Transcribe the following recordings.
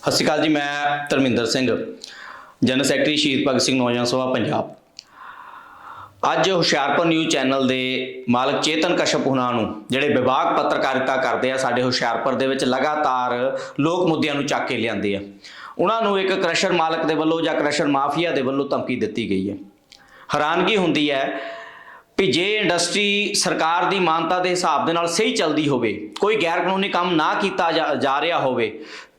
ਸਤਿ ਸ਼੍ਰੀ ਅਕਾਲ ਜੀ, ਮੈਂ ਧਰਮਿੰਦਰ ਸਿੰਘ, ਜਨਰਲ ਸੈਕਟਰੀ ਸ਼ਹੀਦ ਭਗਤ ਸਿੰਘ ਨੌਜਵਾਨ ਸਭਾ ਪੰਜਾਬ। ਅੱਜ ਹੁਸ਼ਿਆਰਪੁਰ ਨਿਊਜ਼ ਚੈਨਲ ਦੇ ਮਾਲਕ ਚੇਤਨ ਕਸ਼ਪ ਹੁਣਾਂ ਨੂੰ ਜਿਹੜੇ ਵਿਭਾਗ ਪੱਤਰਕਾਰਿਤਾ ਕਰਦੇ ਆ ਸਾਡੇ ਹੁਸ਼ਿਆਰਪੁਰ ਦੇ ਵਿੱਚ ਲਗਾਤਾਰ ਲੋਕ ਮੁੱਦਿਆਂ ਨੂੰ ਚੱਕ ਕੇ ਲਿਆਂਦੇ ਆ। ਉਹਨਾਂ ਨੂੰ ਇੱਕ ਕ੍ਰਸ਼ਰ ਮਾਲਕ ਦੇ ਵੱਲੋਂ ਜਾਂ ਕ੍ਰਸ਼ਰ ਮਾਫੀਆ ਦੇ ਵੱਲੋਂ ਧਮਕੀ ਦਿੱਤੀ ਗਈ ਹੈ। ਹੈਰਾਨਗੀ ਹੁੰਦੀ ਹੈ ਵੀ ਜੇ ਇੰਡਸਟਰੀ ਸਰਕਾਰ ਦੀ ਮਾਨਤਾ ਦੇ ਹਿਸਾਬ ਦੇ ਨਾਲ ਸਹੀ ਚੱਲਦੀ ਹੋਵੇ, ਕੋਈ ਗੈਰ ਕਾਨੂੰਨੀ ਕੰਮ ਨਾ ਕੀਤਾ ਜਾ ਰਿਹਾ ਹੋਵੇ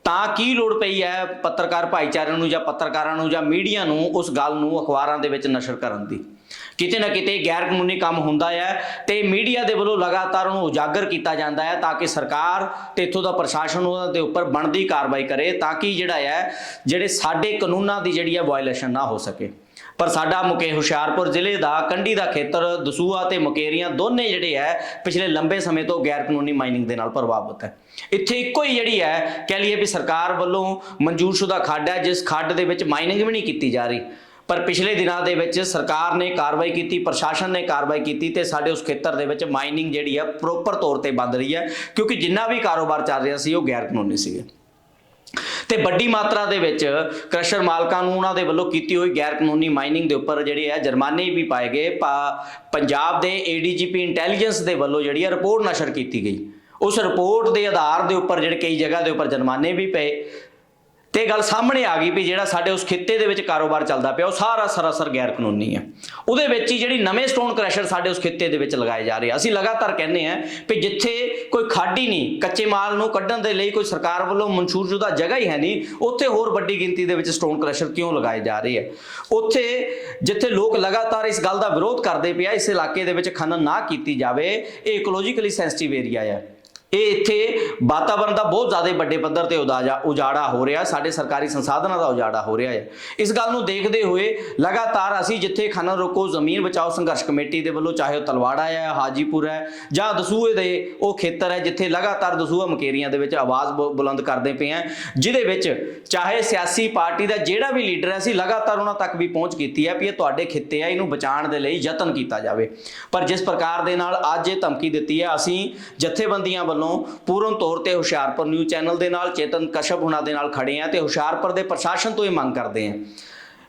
ਤਾਂ ਕੀ ਲੋੜ ਪਈ ਹੈ ਪੱਤਰਕਾਰ ਭਾਈਚਾਰੇ ਨੂੰ ਜਾਂ ਪੱਤਰਕਾਰਾਂ ਨੂੰ ਜਾਂ ਮੀਡੀਆ ਨੂੰ ਉਸ ਗੱਲ ਨੂੰ ਅਖਬਾਰਾਂ ਦੇ ਵਿੱਚ ਨਸ਼ਰ ਕਰਨ ਦੀ? ਕਿਤੇ ਨਾ ਕਿਤੇ ਗੈਰ ਕਾਨੂੰਨੀ ਕੰਮ ਹੁੰਦਾ ਹੈ ਤੇ ਮੀਡੀਆ ਦੇ ਵੱਲੋਂ ਲਗਾਤਾਰ ਉਹਨੂੰ ਉਜਾਗਰ ਕੀਤਾ ਜਾਂਦਾ ਹੈ ਤਾਂ ਕਿ ਸਰਕਾਰ ਤੇ ਇੱਥੋਂ ਦਾ ਪ੍ਰਸ਼ਾਸਨ ਉਹਨਾਂ ਦੇ ਉੱਪਰ ਬਣਦੀ ਕਾਰਵਾਈ ਕਰੇ ਤਾਂ ਕਿ ਜਿਹੜਾ ਹੈ, ਜਿਹੜੇ ਸਾਡੇ ਕਾਨੂੰਨਾਂ ਦੀ ਜਿਹੜੀ ਹੈ ਵਾਇਲੇਸ਼ਨ ਨਾ ਹੋ ਸਕੇ। ਪਰ ਸਾਡਾ ਮੁਕੇ ਹੁਸ਼ਿਆਰਪੁਰ ਜ਼ਿਲ੍ਹੇ ਦਾ, ਕੰਢੀ ਦਾ ਖੇਤਰ ਦਸੂਆ ਤੇ ਮੁਕੇਰੀਆਂ ਦੋਨੇ ਜਿਹੜੇ ਹੈ, ਪਿਛਲੇ ਲੰਬੇ ਸਮੇਂ ਤੋਂ ਗੈਰ ਕਾਨੂੰਨੀ ਮਾਈਨਿੰਗ ਦੇ ਨਾਲ ਪ੍ਰਭਾਵਿਤ ਹੈ। ਇੱਥੇ ਇੱਕੋ ਹੀ ਜਿਹੜੀ ਹੈ, ਕਹਿ ਲਈਏ ਵੀ ਸਰਕਾਰ ਵੱਲੋਂ ਮਨਜ਼ੂਰਸ਼ੁਦਾ ਖੱਡ ਹੈ, ਜਿਸ ਖੱਡ ਦੇ ਵਿੱਚ ਮਾਈਨਿੰਗ ਵੀ ਨਹੀਂ ਕੀਤੀ ਜਾ ਰਹੀ। ਪਰ ਪਿਛਲੇ ਦਿਨਾਂ ਦੇ ਵਿੱਚ ਸਰਕਾਰ ਨੇ ਕਾਰਵਾਈ ਕੀਤੀ, ਪ੍ਰਸ਼ਾਸਨ ਨੇ ਕਾਰਵਾਈ ਕੀਤੀ ਤੇ ਸਾਡੇ ਉਸ ਖੇਤਰ ਦੇ ਵਿੱਚ ਮਾਈਨਿੰਗ ਜਿਹੜੀ ਹੈ ਪ੍ਰੋਪਰ ਤੌਰ ਤੇ ਬੰਦ ਰਹੀ ਹੈ, ਕਿਉਂਕਿ ਜਿੰਨਾ ਵੀ ਕਾਰੋਬਾਰ ਚੱਲ ਰਿਹਾ ਸੀ, ਉਹ ਗੈਰ ਕਾਨੂੰਨੀ ਸੀਗੇ। ਤੇ ਵੱਡੀ ਮਾਤਰਾ ਦੇ ਵਿੱਚ ਕ੍ਰਸ਼ਰ ਮਾਲਕਾਂ ਨੂੰ ਉਹਨਾਂ ਦੇ ਵੱਲੋਂ ਕੀਤੀ ਹੋਈ ਗੈਰ ਕਾਨੂੰਨੀ ਮਾਈਨਿੰਗ ਦੇ ਉੱਪਰ ਜਿਹੜੇ ਹੈ ਜੁਰਮਾਨੇ ਵੀ ਪਾਏ ਗਏ। ਪਾ- ਪੰਜਾਬ ਦੇ ਏਡੀਜੀਪੀ ਇੰਟੈਲੀਜੈਂਸ ਦੇ ਵੱਲੋਂ ਜਿਹੜੀ ਹੈ ਰਿਪੋਰਟ ਨਸ਼ਰ ਕੀਤੀ ਗਈ। ਉਸ ਰਿਪੋਰਟ ਦੇ ਆਧਾਰ ਦੇ ਉੱਪਰ ਜਿਹੜੇ ਕਈ ਜਗ੍ਹਾ ਦੇ ਉੱਪਰ ਜੁਰਮਾਨੇ ਵੀ ਪਏ। ਤੇ ਗੱਲ ਸਾਹਮਣੇ ਆ ਗਈ ਵੀ ਜਿਹੜਾ ਸਾਡੇ ਉਸ ਖਿੱਤੇ ਦੇ ਵਿੱਚ ਕਾਰੋਬਾਰ ਚੱਲਦਾ ਪਿਆ, ਉਹ ਸਾਰਾ ਸਰਾਸਰ ਗੈਰ ਕਾਨੂੰਨੀ ਹੈ। ਉਹਦੇ ਵਿੱਚ ਹੀ ਜਿਹੜੀ ਨਵੇਂ ਸਟੋਨ ਕ੍ਰੈਸ਼ਰ ਸਾਡੇ ਉਸ ਖਿੱਤੇ ਦੇ ਵਿੱਚ ਲਗਾਏ ਜਾ ਰਹੇ ਆ। ਅਸੀਂ ਲਗਾਤਾਰ ਕਹਿੰਦੇ ਆ ਵੀ ਜਿੱਥੇ ਕੋਈ ਖਾਡੀ ਨਹੀਂ, ਕੱਚੇ ਮਾਲ ਨੂੰ ਕੱਢਣ ਦੇ ਲਈ ਕੋਈ ਸਰਕਾਰ ਵੱਲੋਂ ਮਨਜ਼ੂਰਸ਼ੁਦਾ ਜਗ੍ਹਾ ਹੀ ਹੈ ਨਹੀਂ, ਉੱਥੇ ਹੋਰ ਵੱਡੀ ਗਿਣਤੀ ਦੇ ਵਿੱਚ ਸਟੋਨ ਕ੍ਰੈਸ਼ਰ ਕਿਉਂ ਲਗਾਏ ਜਾ ਰਹੇ ਆ? ਉੱਥੇ ਜਿੱਥੇ ਲੋਕ ਲਗਾਤਾਰ ਇਸ ਗੱਲ ਦਾ ਵਿਰੋਧ ਕਰਦੇ ਪਿਆ ਇਸ ਇਲਾਕੇ ਦੇ ਵਿੱਚ ਖਨਨ ਨਾ ਕੀਤੀ ਜਾਵੇ, ਇਹ ਇਕੋਲੋਜੀਕਲੀ ਸੈਂਸਿਟਿਵ ਏਰੀਆ ਹੈ ਇਹ ਇੱਥੇ ਵਾਤਾਵਰਣ ਦਾ ਬਹੁਤ ਜ਼ਿਆਦਾ ਵੱਡੇ ਪੱਧਰ ਤੇ ਉਦਾਜਾ ਉਜਾੜਾ ਹੋ ਰਿਹਾ ਸਾਡੇ ਸਰਕਾਰੀ ਸੰਸਾਧਨਾਂ ਦਾ ਉਜਾੜਾ ਹੋ ਰਿਹਾ ਹੈ। ਇਸ ਗੱਲ ਨੂੰ ਦੇਖਦੇ ਹੋਏ ਲਗਾਤਾਰ ਅਸੀਂ ਜਿੱਥੇ ਖਨਨ ਰੋਕੋ, ਜ਼ਮੀਨ ਬਚਾਓ ਸੰਘਰਸ਼ ਕਮੇਟੀ ਦੇ ਵੱਲੋਂ ਚਾਹੇ ਉਹ ਤਲਵਾੜਾ ਹੈ, ਹਾਜੀਪੁਰ ਹੈ ਜਾਂ ਦਸੂਹੇ ਦੇ ਉਹ ਖੇਤਰ ਹੈ ਜਿੱਥੇ ਲਗਾਤਾਰ ਦਸੂਹਾ ਮਕੇਰੀਆਂ ਦੇ ਵਿੱਚ ਆਵਾਜ਼ ਬੁ- ਬੁਲੰਦ ਕਰਦੇ ਪਏ ਆ ਜਿਹਦੇ ਵਿੱਚ ਚਾਹੇ ਸਿਆਸੀ ਪਾਰਟੀ ਦਾ ਜਿਹੜਾ ਵੀ ਲੀਡਰ ਹੈ, ਅਸੀਂ ਲਗਾਤਾਰ ਉਹਨਾਂ ਤੱਕ ਵੀ ਪਹੁੰਚ ਕੀਤੀ ਹੈ ਵੀ ਇਹ ਤੁਹਾਡੇ ਖਿੱਤੇ ਆ ਇਹਨੂੰ ਬਚਾਉਣ ਦੇ ਲਈ ਯਤਨ ਕੀਤਾ ਜਾਵੇ। ਪਰ ਜਿਸ ਪ੍ਰਕਾਰ ਦੇ ਨਾਲ ਅੱਜ ਇਹ ਧਮਕੀ ਦਿੱਤੀ ਹੈ, ਅਸੀਂ ਜਥੇਬੰਦੀਆਂ ਵੱਲੋਂ ਪੂਰਨ ਤੌਰ ਤੇ ਹੁਸ਼ਿਆਰਪੁਰ ਨਿਊਜ਼ ਚੈਨਲ ਦੇ ਨਾਲ ਚੇਤਨ ਕਸ਼ਪ ਹੁਣਾਂ ਦੇ ਨਾਲ ਖੜੇ ਆ ਤੇ ਹੁਸ਼ਿਆਰਪੁਰ ਦੇ ਪ੍ਰਸ਼ਾਸਨ ਤੋਂ ਇਹ ਮੰਗ ਕਰਦੇ ਆ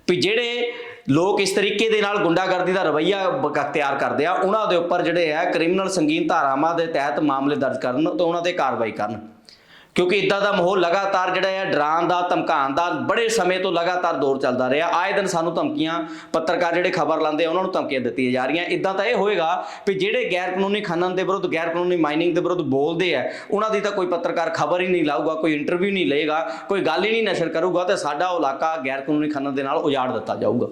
ਵੀ ਜਿਹੜੇ ਲੋਕ ਇਸ ਤਰੀਕੇ ਦੇ ਨਾਲ ਗੁੰਡਾਗਰਦੀ ਦਾ ਰਵੱਈਆ ਬ- ਅਖਤਿਆਰ ਕਰਦੇ ਆ, ਉਹਨਾਂ ਦੇ ਉੱਪਰ ਜਿਹੜੇ ਆ ਕ੍ਰਿਮੀਨਲ ਸੰਗੀਨ ਧਾਰਾਵਾਂ ਦੇ ਤਹਿਤ ਮਾਮਲੇ ਦਰਜ ਕਰਨ ਤੇ ਉਹਨਾਂ ਤੇ ਕਾਰਵਾਈ ਕਰਨ। ਕਿਉਂਕਿ ਇਦਾਂ ਦਾ ਮਾਹੌਲ ਲਗਾਤਾਰ ਜਿਹੜਾ ਹੈ ਡਰਾਉਣ ਦਾ, ਧਮਕਾਉਣ ਦਾ, ਬੜੇ ਸਮੇਂ ਤੋਂ ਲਗਾਤਾਰ ਦੌਰ ਚੱਲਦਾ ਰਿਹਾ। ਆਏ ਦਿਨ ਸਾਨੂੰ ਧਮਕੀਆਂ, ਪੱਤਰਕਾਰ ਜਿਹੜੇ ਖਬਰ ਲਾਉਂਦੇ ਆ, ਉਹਨਾਂ ਨੂੰ ਧਮਕੀਆਂ ਦਿੱਤੀਆਂ ਜਾ ਰਹੀਆਂ। ਇਦਾਂ ਤਾਂ ਇਹ ਹੋਏਗਾ ਵੀ ਜਿਹੜੇ ਗੈਰ ਕਾਨੂੰਨੀ ਖਨਨ ਦੇ ਵਿਰੁੱਧ ਗੈਰ ਕਾਨੂੰਨੀ ਮਾਈਨਿੰਗ ਦੇ ਵਿਰੁੱਧ ਬੋਲਦੇ ਆ, ਉਹਨਾਂ ਦੀ ਤਾਂ ਕੋਈ ਪੱਤਰਕਾਰ ਖਬਰ ਹੀ ਨਹੀਂ ਲਾਊਗਾ, ਕੋਈ ਇੰਟਰਵਿਊ ਨਹੀਂ ਲਏਗਾ, ਕੋਈ ਗੱਲ ਹੀ ਨਹੀਂ ਨਸ਼ਰ ਕਰੂਗਾ ਤੇ ਸਾਡਾ ਉਹ ਇਲਾਕਾ ਗੈਰ ਕਾਨੂੰਨੀ ਖਨਨ ਦੇ ਨਾਲ ਉਜਾੜ ਦਿੱਤਾ ਜਾਊਗਾ।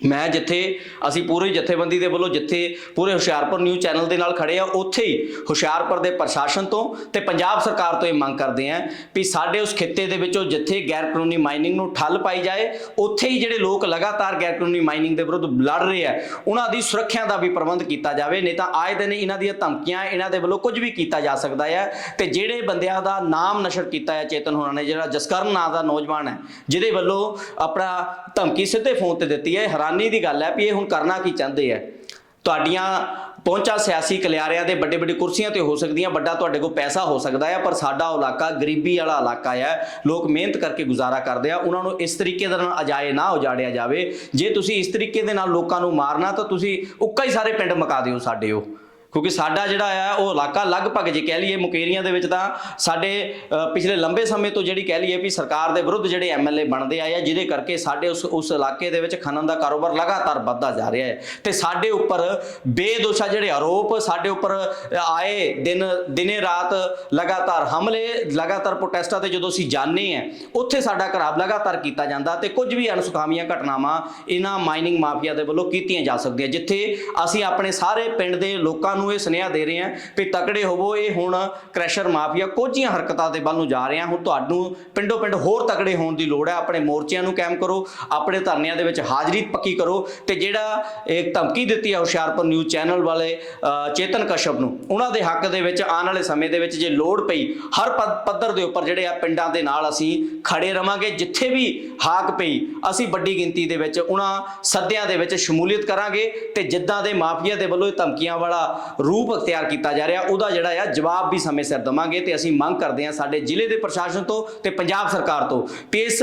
ਮੈਂ ਜਿੱਥੇ, ਅਸੀਂ ਪੂਰੀ ਜਥੇਬੰਦੀ ਦੇ ਵੱਲੋਂ ਜਿੱਥੇ ਪੂਰੇ ਹੁਸ਼ਿਆਰਪੁਰ ਨਿਊਜ਼ ਚੈਨਲ ਦੇ ਨਾਲ ਖੜੇ ਆ, ਉੱਥੇ ਹੀ ਹੁਸ਼ਿਆਰਪੁਰ ਦੇ ਪ੍ਰਸ਼ਾਸਨ ਤੋਂ ਤੇ ਪੰਜਾਬ ਸਰਕਾਰ ਤੋਂ ਇਹ ਮੰਗ ਕਰਦੇ ਆ ਵੀ ਸਾਡੇ ਉਸ ਖਿੱਤੇ ਦੇ ਵਿੱਚੋਂ ਜਿੱਥੇ ਗੈਰ ਕਾਨੂੰਨੀ ਮਾਈਨਿੰਗ ਨੂੰ ਠੱਲ ਪਾਈ ਜਾਏ, ਉੱਥੇ ਹੀ ਜਿਹੜੇ ਲੋਕ ਲਗਾਤਾਰ ਗੈਰ ਕਾਨੂੰਨੀ ਮਾਈਨਿੰਗ ਦੇ ਵਿਰੁੱਧ ਲੜ ਰਹੇ ਆ, ਉਹਨਾਂ ਦੀ ਸੁਰੱਖਿਆ ਦਾ ਵੀ ਪ੍ਰਬੰਧ ਕੀਤਾ ਜਾਵੇ, ਨਹੀਂ ਤਾਂ ਆਏ ਦਿਨ ਇਹਨਾਂ ਦੀਆਂ ਧਮਕੀਆਂ ਇਹਨਾਂ ਦੇ ਵੱਲੋਂ ਕੁਝ ਵੀ ਕੀਤਾ ਜਾ ਸਕਦਾ ਹੈ ਤੇ ਜਿਹੜੇ ਬੰਦਿਆਂ ਦਾ ਨਾਮ ਨਸ਼ਰ ਕੀਤਾ ਹੈ ਚੇਤਨ ਹੋਣਾ ਨੇ, ਜਿਹੜਾ ਜਸਕਰਨ ਨਾਂ ਦਾ ਨੌਜਵਾਨ ਹੈ, ਜਿਹਦੇ ਵੱਲੋਂ ਆਪਣਾ ਧਮਕੀ ਸਿੱਧੇ ਫੋਨ ਤੇ ਦਿੱਤੀ ਹੈ ਹੈਰਾਨੀ ਦੀ ਗੱਲ ਹੈ ਵੀ ਇਹ ਹੁਣ ਕਰਨਾ ਕੀ ਚਾਹੁੰਦੇ ਆ। ਤੁਹਾਡੀਆਂ ਪਹੁੰਚਾ ਸਿਆਸੀ ਕਲਿਆਰਿਆਂ ਦੇ ਵੱਡੇ ਵੱਡੇ ਕੁਰਸੀਆਂ ਤੇ ਹੋ ਸਕਦੀਆਂ, ਵੱਡਾ ਤੁਹਾਡੇ ਕੋਲ ਪੈਸਾ ਹੋ ਸਕਦਾ ਹੈ ਪਰ ਸਾਡਾ ਇਲਾਕਾ ਗਰੀਬੀ ਵਾਲਾ ਇਲਾਕਾ ਹੈ ਲੋਕ ਮਿਹਨਤ ਕਰਕੇ ਗੁਜ਼ਾਰਾ ਕਰਦੇ ਆ, ਉਹਨਾਂ ਨੂੰ ਇਸ ਤਰੀਕੇ ਦੇ ਨਾਲ ਅਜਾਏ ਨਾ ਉਜਾੜਿਆ ਜਾਵੇ। ਜੇ ਤੁਸੀਂ ਇਸ ਤਰੀਕੇ ਦੇ ਨਾਲ ਲੋਕਾਂ ਨੂੰ ਮਾਰਨਾ ਤਾਂ ਤੁਸੀਂ ਉੱਕਾ ਹੀ ਸਾਰੇ ਪਿੰਡ ਮਕਾ ਦਿਓ ਸਾਡੇ ਉਹ। ਕਿਉਂਕਿ ਸਾਡਾ ਜਿਹੜਾ ਆ, ਉਹ ਇਲਾਕਾ ਲਗਭਗ ਜੇ ਕਹਿ ਲਈਏ ਮੁਕੇਰੀਆਂ ਦੇ ਵਿੱਚ ਤਾਂ ਸਾਡੇ ਪਿਛਲੇ ਲੰਬੇ ਸਮੇਂ ਤੋਂ ਜਿਹੜੀ ਕਹਿ ਲਈਏ ਵੀ ਸਰਕਾਰ ਦੇ ਵਿਰੁੱਧ ਜਿਹੜੇ ਐਮਐਲਏ ਬਣਦੇ ਆਏ ਆ, ਜਿਹਦੇ ਕਰਕੇ ਸਾਡੇ ਉਸ ਉਸ ਇਲਾਕੇ ਦੇ ਵਿੱਚ ਖਨਨ ਦਾ ਕਾਰੋਬਾਰ ਲਗਾਤਾਰ ਵੱਧਦਾ ਜਾ ਰਿਹਾ ਹੈ। ਤੇ ਸਾਡੇ ਉੱਪਰ ਬੇਦੋਸ਼ਾ ਜਿਹੜੇ ਆਰੋਪ ਸਾਡੇ ਉੱਪਰ ਆਏ ਦਿਨ, ਦਿਨੇ ਰਾਤ ਲਗਾਤਾਰ ਹਮਲੇ, ਲਗਾਤਾਰ ਪ੍ਰੋਟੈਸਟਾਂ ਤੇ ਜਦੋਂ ਅਸੀਂ ਜਾਂਦੇ ਆ ਉੱਥੇ ਸਾਡਾ ਘਰਾਬ ਲਗਾਤਾਰ ਕੀਤਾ ਜਾਂਦਾ ਤੇ ਕੁਝ ਵੀ ਅਣਸੁਖਾਵੀਆਂ ਘਟਨਾਵਾਂ ਇਹਨਾਂ ਮਾਈਨਿੰਗ ਮਾਫੀਆ ਦੇ ਵੱਲੋਂ ਕੀਤੀਆਂ ਜਾ ਸਕਦੀਆਂ, ਜਿੱਥੇ ਅਸੀਂ ਆਪਣੇ ਸਾਰੇ ਪਿੰਡ ਦੇ ਲੋਕਾਂ ਨੂੰ ਇਹ ਸੁਨੇਹਾ ਦੇ ਰਹੇ ਹਾਂ ਵੀ ਤਕੜੇ ਹੋਵੋ, ਇਹ ਹੁਣ ਕ੍ਰੈਸ਼ਰ ਮਾਫੀਆ ਕੋਝੀਆਂ ਹਰਕਤਾਂ ਦੇ ਵੱਲ ਨੂੰ ਜਾ ਰਹੇ ਹਾਂ। ਹੁਣ ਤੁਹਾਨੂੰ ਪਿੰਡੋ ਪਿੰਡ ਹੋਰ ਤਕੜੇ ਹੋਣ ਦੀ ਲੋੜ ਹੈ। ਆਪਣੇ ਮੋਰਚਿਆਂ ਨੂੰ ਕਾਇਮ ਕਰੋ, ਆਪਣੇ ਧਰਨਿਆਂ ਦੇ ਵਿੱਚ ਹਾਜ਼ਰੀ ਪੱਕੀ ਕਰੋ ਤੇ ਜਿਹੜਾ ਇੱਕ ਧਮਕੀ ਦਿੱਤੀ ਹੈ ਹੁਸ਼ਿਆਰਪੁਰ ਨਿਊਜ਼ ਚੈਨਲ ਵਾਲੇ ਚੇਤਨ ਕਸ਼ਪ ਨੂੰ, ਉਹਨਾਂ ਦੇ ਹੱਕ ਦੇ ਵਿੱਚ ਆਉਣ ਵਾਲੇ ਸਮੇਂ ਦੇ ਵਿੱਚ ਜੇ ਲੋੜ ਪਈ, ਹਰ ਪੱਧਰ ਦੇ ਉੱਪਰ ਜਿਹੜੇ ਆ ਪਿੰਡਾਂ ਦੇ ਨਾਲ ਅਸੀਂ ਖੜੇ ਰਵਾਂਗੇ। ਜਿੱਥੇ ਵੀ ਹਾਕ ਪਈ, ਅਸੀਂ ਵੱਡੀ ਗਿਣਤੀ ਦੇ ਵਿੱਚ ਉਹਨਾਂ ਸੱਦਿਆਂ ਦੇ ਵਿੱਚ ਸ਼ਮੂਲੀਅਤ ਕਰਾਂਗੇ ਤੇ ਜਿੱਦਾਂ ਦੇ ਮਾਫੀਆ ਦੇ ਵੱਲੋਂ ਇਹ ਧਮਕੀਆਂ ਵਾਲਾ ਰੂਪ ਅਖਤਿਆਰ ਕੀਤਾ ਜਾ ਰਿਹਾ। ਉਹਦਾ ਜਿਹੜਾ ਆ, ਜਵਾਬ ਵੀ ਸਮੇਂ ਸਿਰ ਦਵਾਂਗੇ ਤੇ ਅਸੀਂ ਮੰਗ ਕਰਦੇ ਹਾਂ ਸਾਡੇ ਜ਼ਿਲ੍ਹੇ ਦੇ ਪ੍ਰਸ਼ਾਸਨ ਤੋਂ ਤੇ ਪੰਜਾਬ ਸਰਕਾਰ ਤੋਂ ਕਿ ਇਸ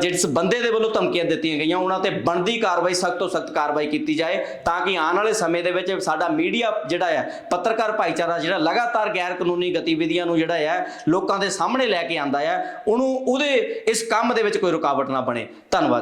ਜਿਸ ਬੰਦੇ ਦੇ ਵੱਲੋਂ ਧਮਕੀਆਂ ਦਿੱਤੀਆਂ ਗਈਆਂ, ਉਹਨਾਂ ਤੇ ਬਣਦੀ ਕਾਰਵਾਈ, ਸਖਤ ਤੋਂ ਸਖਤ ਕਾਰਵਾਈ ਕੀਤੀ ਜਾਏ ਤਾਂ ਕਿ ਆਉਣ ਵਾਲੇ ਸਮੇਂ ਦੇ ਵਿੱਚ ਸਾਡਾ ਮੀਡੀਆ ਜਿਹੜਾ ਆ, ਪੱਤਰਕਾਰ ਭਾਈਚਾਰਾ ਜਿਹੜਾ ਲਗਾਤਾਰ ਗੈਰ ਕਾਨੂੰਨੀ ਗਤੀਵਿਧੀਆਂ ਨੂੰ ਜਿਹੜਾ ਆ, ਲੋਕਾਂ ਦੇ ਸਾਹਮਣੇ ਲੈ ਕੇ ਆਂਦਾ ਹੈ ਉਹਨੂੰ, ਉਹਦੇ ਇਸ ਕੰਮ ਦੇ ਵਿੱਚ ਕੋਈ ਰੁਕਾਵਟ ਨਾ ਬਣੇ। ਧੰਨਵਾਦ।